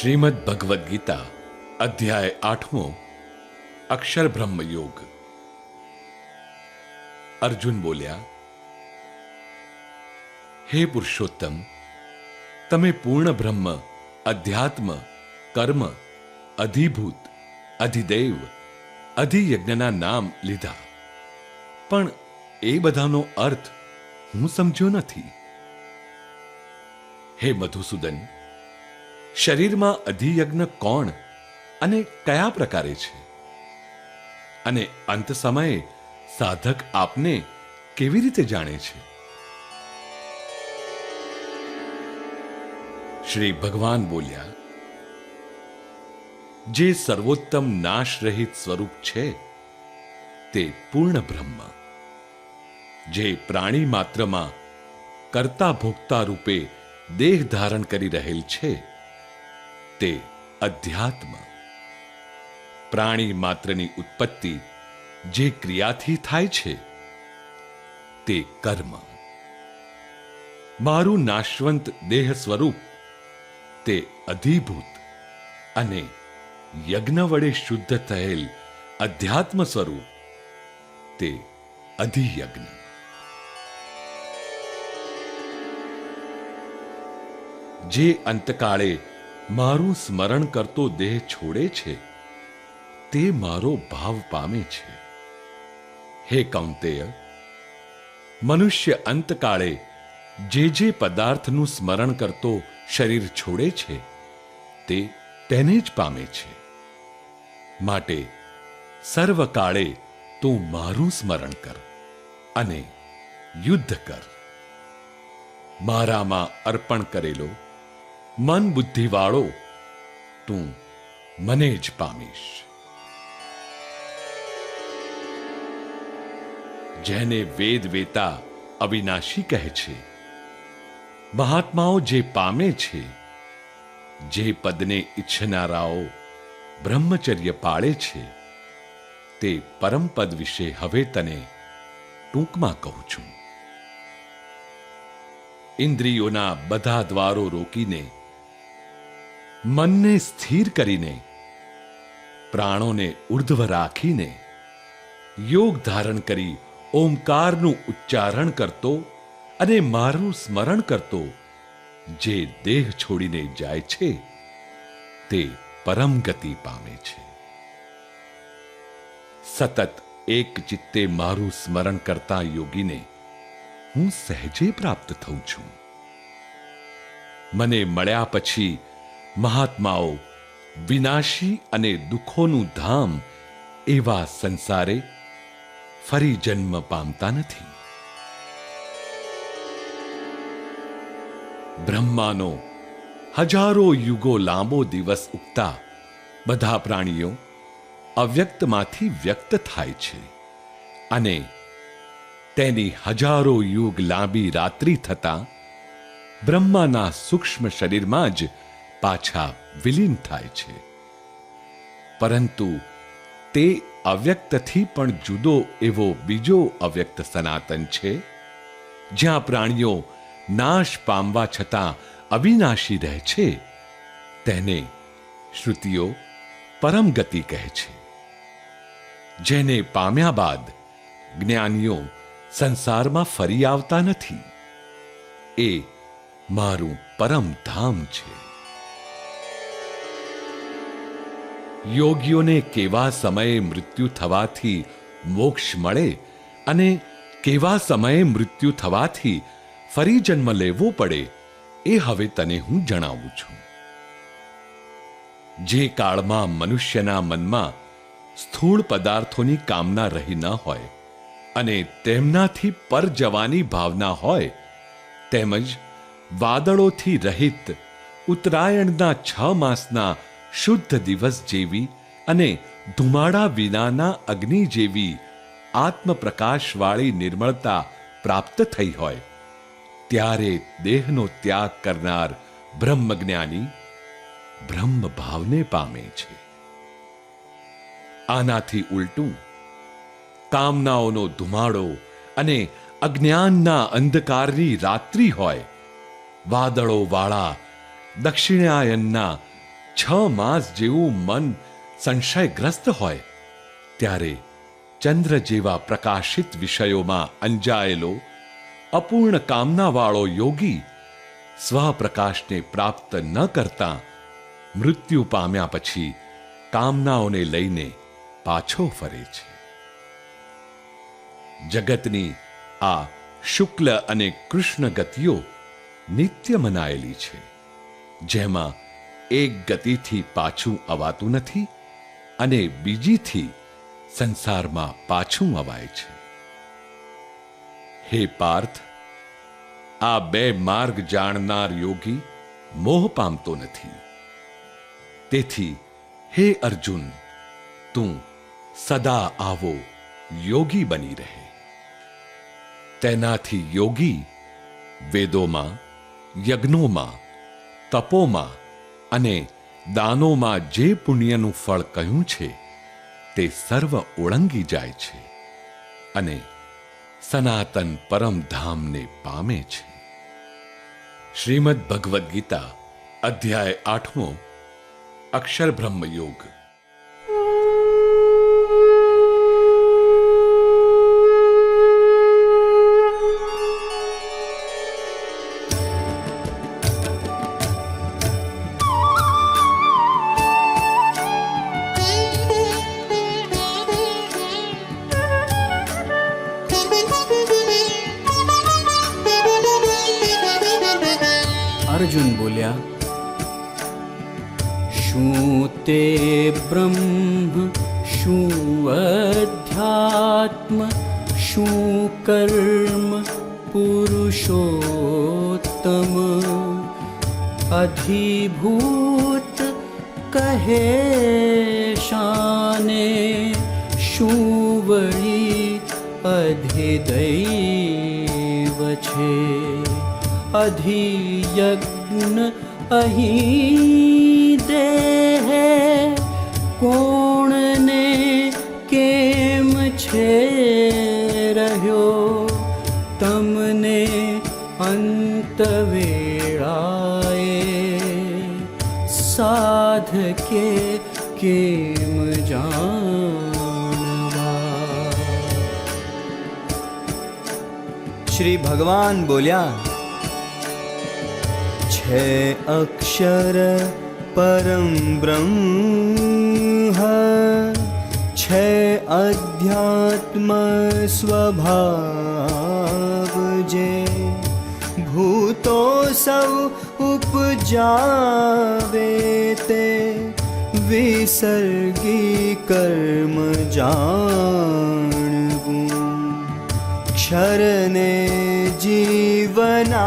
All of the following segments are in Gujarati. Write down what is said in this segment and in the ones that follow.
શ્રીમદ ભગવદ્ ગીતા અધ્યાય આઠમો અક્ષર બ્રહ્મ યોગ અર્જુન બોલ્યા હે પુરુષોત્તમ તમે પૂર્ણ બ્રહ્મ અધ્યાત્મ કર્મ અધિભૂત અધિદેવ અધિયજ્ઞના નામ લીધા પણ એ બધાનો અર્થ હું સમજ્યો નથી. હે મધુસૂદન શરીરમાં અધિયજ્ઞ કોણ અને કયા પ્રકારે છે? અને અંત સમયે સાધક આપને કેવી રીતે જાણે છે? શ્રી ભગવાન બોલ્યા, જે સર્વોત્તમ નાશ રહિત સ્વરૂપ છે, તે પૂર્ણ બ્રહ્મ. જે પ્રાણી માત્રમાં કરતા ભોગતા રૂપે દેહ ધારણ કરી રહેલ છે તે અધ્યાત્મ. પ્રાણી માત્રની ઉત્પત્તિ જે ક્રિયાથી થાય છે, તે કર્મ. મારું નાશવંત દેહ સ્વરૂપ તે અધિભૂત અને યજ્ઞ વડે શુદ્ધ થયેલ અધ્યાત્મ સ્વરૂપ તે અધિયજ્ઞ. જે અંતકાળે મારું સ્મરણ કરતો દેહ છોડે છે, તે મારો ભાવ પામે છે. હે કૌંતેય, મનુષ્ય અંતકાળે જે જે પદાર્થનું સ્મરણ કરતો શરીર છોડે છે, તે તેને જ પામે છે. માટે સર્વકાળે તું મારું સ્મરણ કર અને યુદ્ધ કર. મારામાં અર્પણ કરેલો મન બુદ્ધિવાળો, તું મને જ પામીશ. જેને વેદ વેતા અવિનાશી કહે છે, મહાત્માઓ જે પામે છે, જે પદને ઈચ્છનારાઓ બ્રહ્મચર્ય પાળે છે, તે પરમ પદ વિશે હવે તને ટૂંકમાં કહું છું. ઇન્દ્રિયોના બધા દ્વારો રોકીને મનને સ્થિર કરીને, પ્રાણોને ઉર્ધ્વ રાખીને યોગ ધારણ કરી ઓમકારનું ઉચ્ચારણ કરતો અને મારું સ્મરણ કરતો જે દેહ છોડીને જાય છે, તે પરમ ગતિ પામે છે. સતત એક ચિત્તે મારું સ્મરણ કરતા યોગીને હું સહેજે પ્રાપ્ત થઉં છું. મને મળ્યા પછી મહાત્માઓ વિનાશી અને દુઃખોનું ધામ એવા સંસારે ફરી જન્મ પામતા નથી. બ્રહ્માનો હજારો યુગો લાંબો દિવસ ઉગતા બધા પ્રાણીઓ અવ્યક્તમાંથી વ્યક્ત થાય છે અને તેની હજારો યુગ લાંબી રાત્રિ થતા બ્રહ્માના સૂક્ષ્મ શરીરમાં જ પાછા વિલીન થાય છે. પરંતુ તે અવ્યક્તથી પણ જુદો એવો બીજો અવ્યક્ત સનાતન છે, જ્યાં પ્રાણીઓ નાશ પામવા છતાં અવિનાશી રહે છે, તેને શ્રુતિઓ પરમ ગતિ કહે છે. જેને પામ્યા બાદ જ્ઞાનીઓ સંસારમાં ફરી આવતા નથી. એ મારું પરમ ધામ છે. યોગીઓને કેવા સમયે મૃત્યુ થવાથી મોક્ષ મળે અને કેવા સમયે મૃત્યુ થવાથી ફરી જન્મ લેવો પડે, એ હવે તને હું જણાવું છું. જે કાળમાં મનુષ્યના મનમાં સ્થૂળ પદાર્થોની કામના રહી ન હોય અને તેમનાથી પર જવાની ભાવના હોય, તેમજ વાદળોથી રહિત ઉત્તરાયણના છ માસના શુદ્ધ દિવસ જેવી અને ધુમાડા વિનાના અગ્નિ જેવી આત્મપ્રકાશવાળી નિર્મળતા પ્રાપ્ત થઈ હોય. ત્યારે દેહનો ત્યાગ કરનાર બ્રહ્મજ્ઞાની બ્રહ્મ ભાવને પામે છે. આનાથી ઉલટું કામનાઓનો ધુમાડો અને અજ્ઞાનના અંધકારની રાત્રિ હોય વાદળો વાળા દક્ષિણાયનના છ માસ જેવું મન સંશયગ્રસ્ત હોય, ત્યારે ચંદ્ર જેવા પ્રકાશિત વિષયોમાં અંજાયેલો અપૂર્ણ કામનાવાળો યોગી સ્વપ્રકાશને પ્રાપ્ત ન કરતા મૃત્યુ પામ્યા પછી કામનાઓને લઈને પાછો ફરે છે. જગતની આ શુક્લ અને કૃષ્ણ ગતિઓ નિત્ય મનાયેલી છે, જેમાં એક ગતિથી પાછું અવાતું નથી અને બીજીથી સંસારમાં પાછું અવાય છે. હે પાર્થ, આ બે માર્ગ જાણનાર યોગી મોહ પામતો નથી. તેથી, હે અર્જુન, તું સદા આવો યોગી બની રહે. તેનાથી યોગી વેદોમાં, યજ્ઞોમાં, તપોમાં અને દાનોમાં જે પુણ્યનું ફળ કહ્યું છે, તે સર્વ ઓળંગી જાય છે અને સનાતન પરમધામને પામે છે. શ્રીમદ ભગવદ્ ગીતા, અધ્યાય આઠમો અક્ષર બ્રહ્મ યોગ અર્જુન બોલ્યા શું તે બ્રહ્મ શું અધ્યાત્મ શું કર્મ પુરુષોત્તમ અધિભૂત કહે શાને શું વળી અધિદૈવ છે અધિયજ્ઞ અહીં દેહ કોણને કેમ છે રહ્યો તમને અંત વેળાએ સાધકે કેમ જાણવા શ્રી ભગવાન બોલ્યા हे अक्षर परम ब्रह्मक्ष अध्यात्म स्वभाव जे। भूतो सब उपजावे ते विसर्गी कर्म जाने जीवना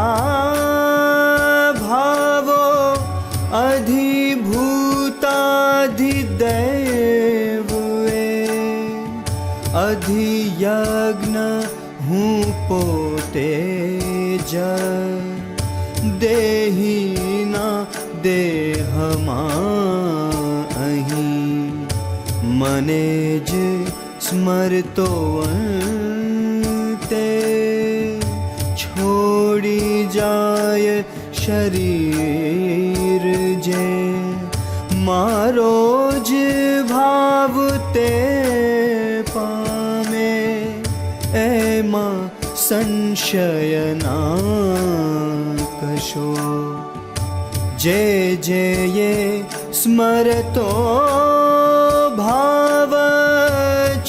જ દેહીના દેહમાં અહીં મને જ સ્મરતો તે છોડી જાય શરીર જે મારો સંશય ના કશો જે જે સ્મરતો ભાવ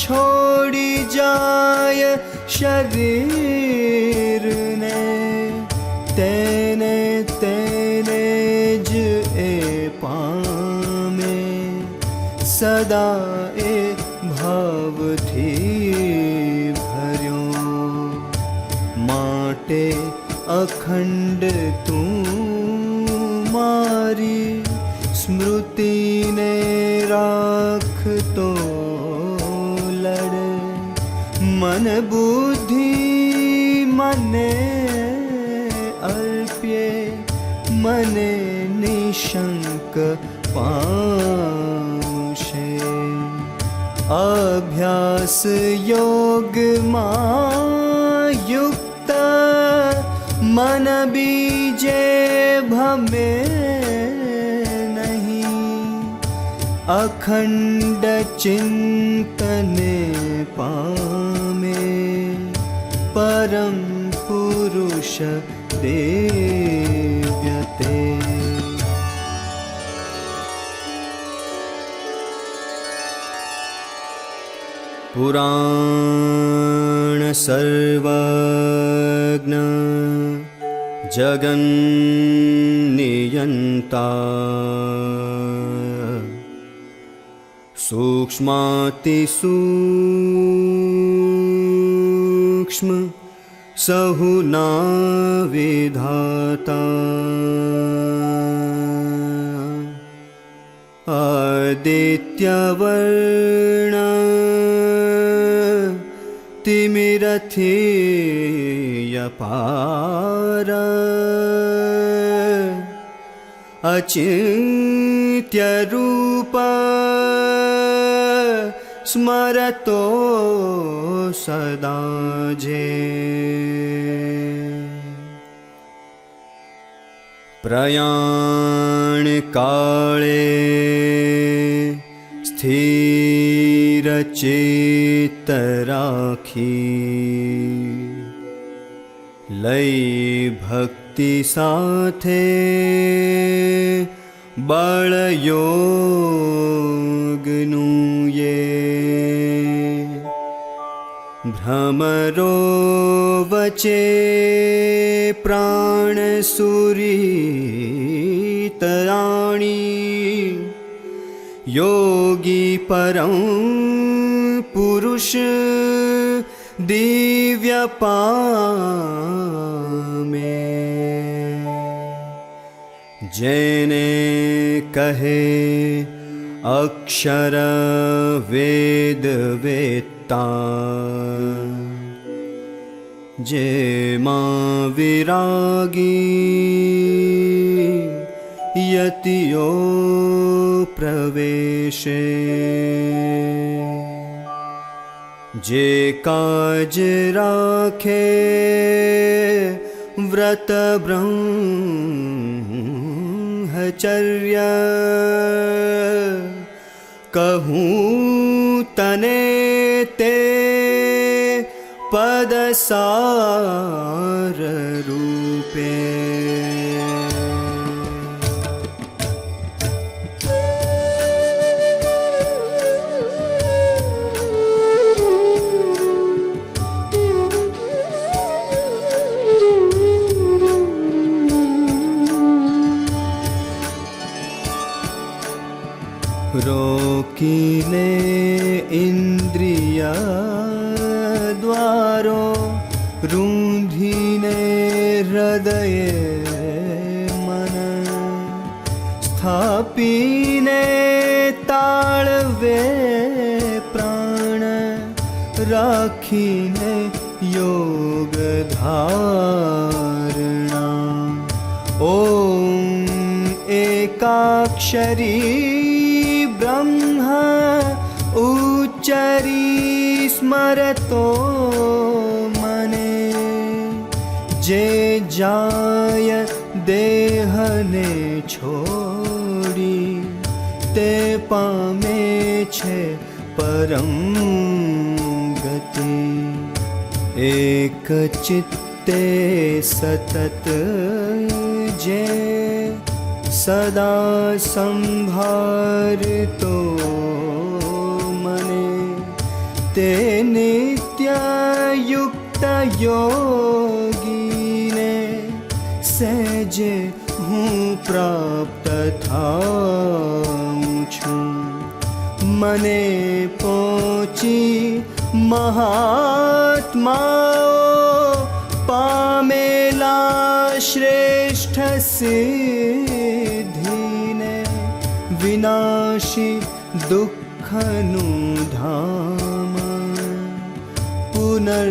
છોડી જાય શરીરને તેને તેને જ એ પામે સદા એ ભાવથી અખંડ તું મારી સ્મૃતિને રાખતો લડ. મન બુદ્ધિ મને અર્પ્યે મને નિશંક પાશે અભ્યાસ યોગમાં अखण्डचिन्तने पामे परं पुरुष देव्यते। गते पुराण सर्वज्ञ जगन् सूक्ष्मातिसूक्ष्म सहुना विधात। अदित्यवर्ण तिमिरथियपार अचिन्त्यरूपा। स्मरतो सदा जे। प्रयाणकाले स्थिरचेतराखी। स्थिरचित भक्ति साथे बलयोगनु भ्रमरो वचे प्राणसुरीतराणि। योगी परं पुरुष दिव्यपा मे जने कहे अक्षर वेद वेत्ता। जे मा विरागी यतियो प्रवेशे। जे काज राखे व्रत ब्रह् चर्य कहूँ तने ते पदसारु योगधारणा। ॐ एकाक्षरी ब्रह्म उच्चरी स्मरतो मने। जे जाय देहने छोडी ते पामे छे परम् ગતિ એક ચિત્તે સતત જે સદા સંભારતો મને તે નિત્યયુક્ત યોગીને સહેજે હું પ્રાપ્ત થાઉં છું મને પહોંચી महात्मा पामेला श्रेष्ठस्य धीन विनाशि दुःखनुधान पुनर्जन्मधरे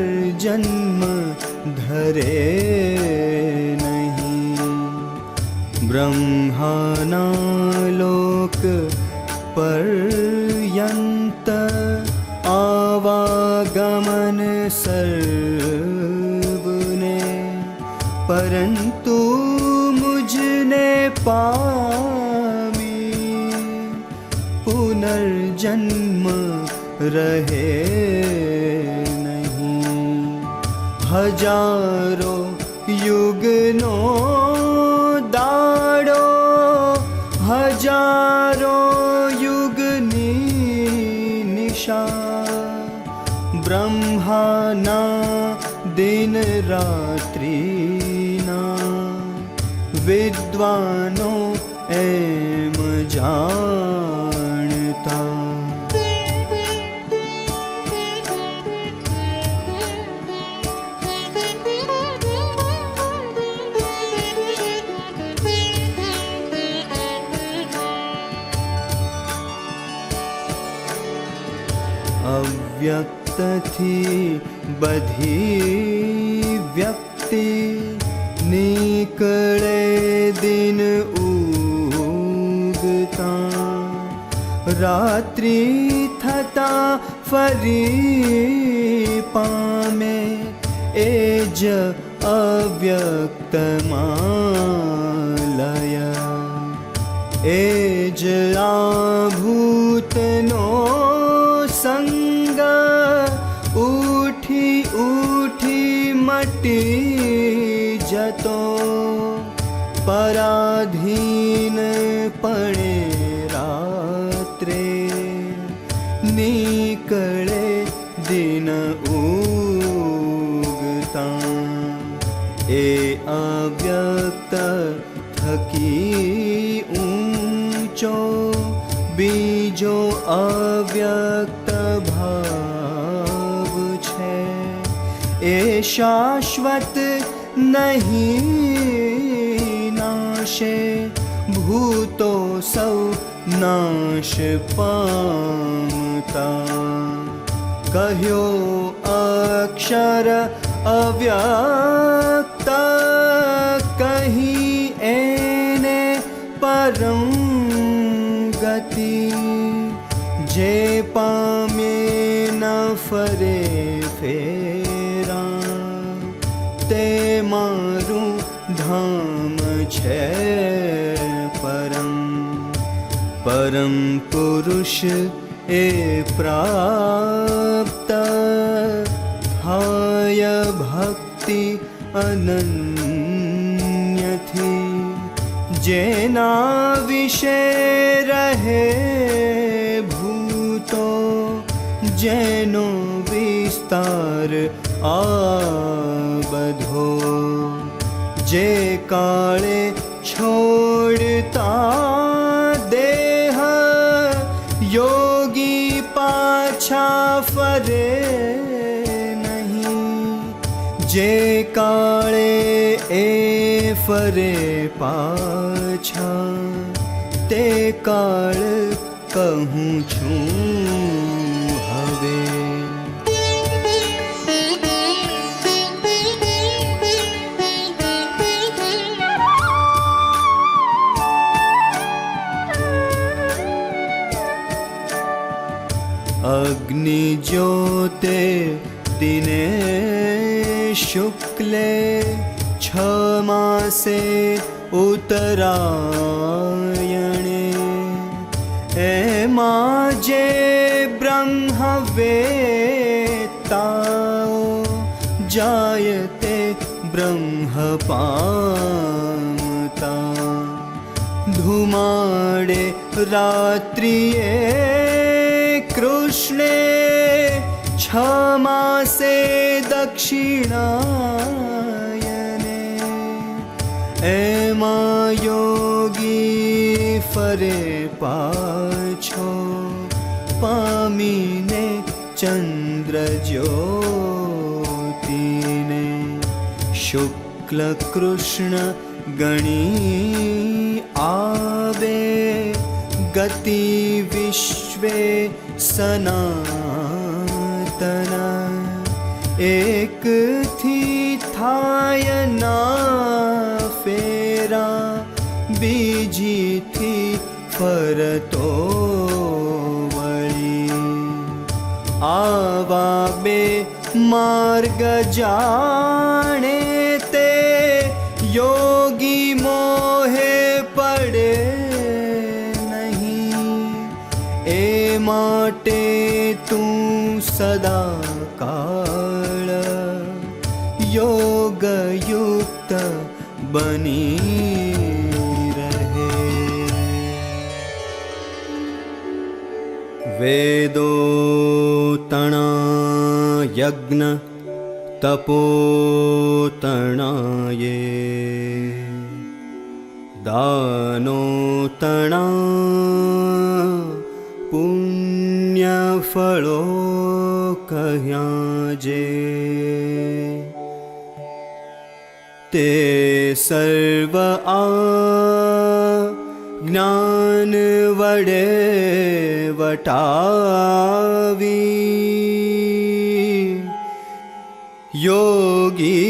नहि। ब्रह्माणा लोकपर्यन्त સર્વને પરંતુ મુજને પામી પુનર્જન્મ રહે નહીં હજારો યુગનો રાત્રિના વિદ્વાનો એમ જાણતા. અવ્યક્તથી બધી વ્યક્તિ નીકળે દિન ઉગતા. રાત્રિ થતા ફરી પામે એ જ અવ્યક્તમાં લય એ જ આ पराधीन परे रात्रे निकळे दिन उगता। ए अव्यक्त थकी ऊचो बीजो अव्यक्त भाव छे। ए शाश्वत नहीं નાશે ભૂતો સૌ નાશ પામતા. કહ્યો અક્ષર અવ્યક્ત, કહી એને પરમ ગતિ. જે પામે ન ફરે ફેરા છે પરમ પરમ પુરુષ એ પ્રાપ્ત. થાય ભક્તિ અનન્યથી, જેના વિશે રહે ભૂતો, જેનો વિસ્તાર આ બધો, જે કાળે છોડતા દેહ યોગી પાછા ફરે નહીં. જે કાળે એ ફરે પાછા, તે કાળ કહું છું. અગ્નિ જ્યોતે દિને શુક્લે છ માસે ઉત્તરાયણે એમાં જે બ્રહ્મવેતાઓ જાય તે કૃષ્ણે છ માસે દક્ષિણાયને એમાં યોગી ફરે પાછો પામીને ચંદ્ર જ્યોતિને એક થી સનાતન થાય ના ફેરા બીજીથી ફરતો વળી આવા બે માર્ગ જાણે माटे टे तु सदाकारोगयुक्त बनिर वेदोतणा यज्ञ तपोतणा यज्ञ तपोतणाये तणा फलो कहजे ते सर्व आ ज्ञान वडे वटावी। योगी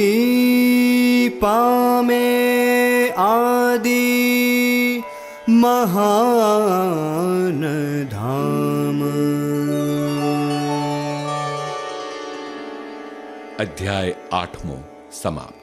पामे आदि महानधा અધ્યાય આઠમો સમાપ્ત.